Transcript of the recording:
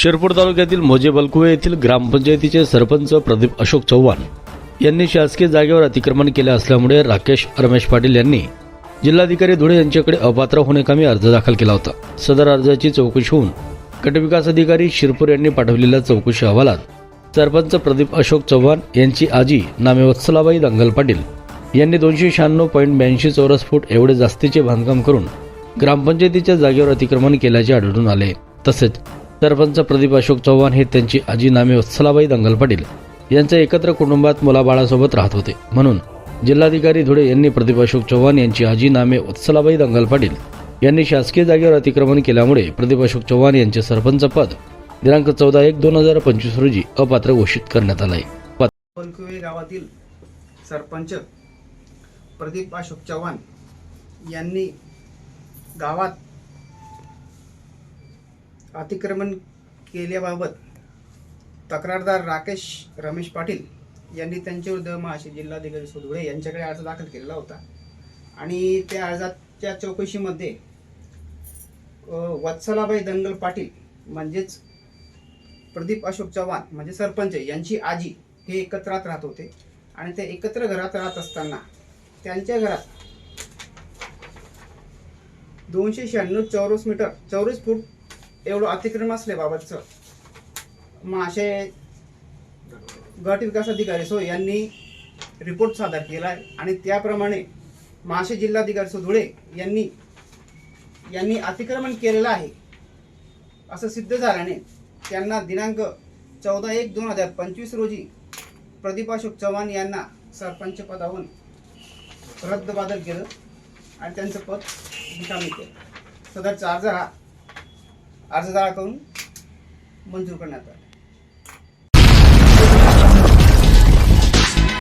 शिरपूर तालुक्यातील मोजे बलकुवे येथील ग्रामपंचायतीचे सरपंच प्रदीप अशोक चव्हाण यांनी शासकीय जागेवर अतिक्रमण केले असल्यामुळे राकेश रमेश पाटील यांनी जिल्हाधिकारी धुळे यांच्याकडे अपात्र होण्याकामी अर्ज दाखल केला होता. सदर अर्जाची चौकशी होऊन गटविकास अधिकारी शिरपूर यांनी पाठवलेल्या चौकशी अहवालात सरपंच प्रदीप अशोक चव्हाण यांची आजी नामे वत्सलाबाई दंगल पाटील यांनी दोनशे शहाण्णव पॉईंट ब्याऐंशी चौरस फूट एवढे जास्तीचे बांधकाम करून ग्रामपंचायतीच्या जागेवर अतिक्रमण केल्याचे आढळून आले. तसेच सरपंच प्रदीप अशोक चव्हाण हे त्यांची आजी नामे वत्सलाबाई दंगल पाटील यांच्या एकत्र कुटुंबात मुलाबाळासोबत राहत होते. म्हणून जिल्हाधिकारी धुळे यांनी प्रदीप अशोक चव्हाण यांची आजी नामे वत्सलाबाई दंगल पाटील यांनी शासकीय जागेवर अतिक्रमण केल्यामुळे प्रदीप अशोक चव्हाण यांचे सरपंच पद दिनांक चौदा एक दोन हजार पंचवीस रोजी अपात्र घोषित करण्यात आले आहे गावातील सरपंच प्रदीप अशोक चव्हाण यांनी गावात अतिक्रमण केल्याबाबत तक्रारदार राकेश रमेश पाटील यांनी त्यांच्याविरुद्ध महाशी जिल्हाधिकारी सुधुळे यांच्याकडे अर्ज दाखल केलेला होता. आणि त्या अर्जाच्या चौकशीमध्ये वत्सलाबाई दंगल पाटील म्हणजेच प्रदीप अशोक चव्हाण म्हणजे सरपंच यांची आजी हे एकत्रात राहत होते. आणि ते एकत्र घरात राहत असताना त्यांच्या घरात दोनशे शहाण्णव चौरस मीटर चौरस फूट एवढं अतिक्रमण असल्याबाबतचं मासे गट विकास अधिकारी सो यांनी रिपोर्ट सादर केला आहे आणि त्याप्रमाणे महाशे जिल्हाधिकारी सो धुळे यांनी यांनी अतिक्रमण केलेलं आहे. असं सिद्ध झाल्याने त्यांना दिनांक चौदा एक दोन हजार पंचवीस रोजी प्रदीप अशोक चव्हाण यांना सरपंच पदावरून रद्दबादल केलं आणि त्यांचं पद निकामी केलं. सदरचा अर्ज हा अर्जदाराकडून मंजूर करण्यात आला.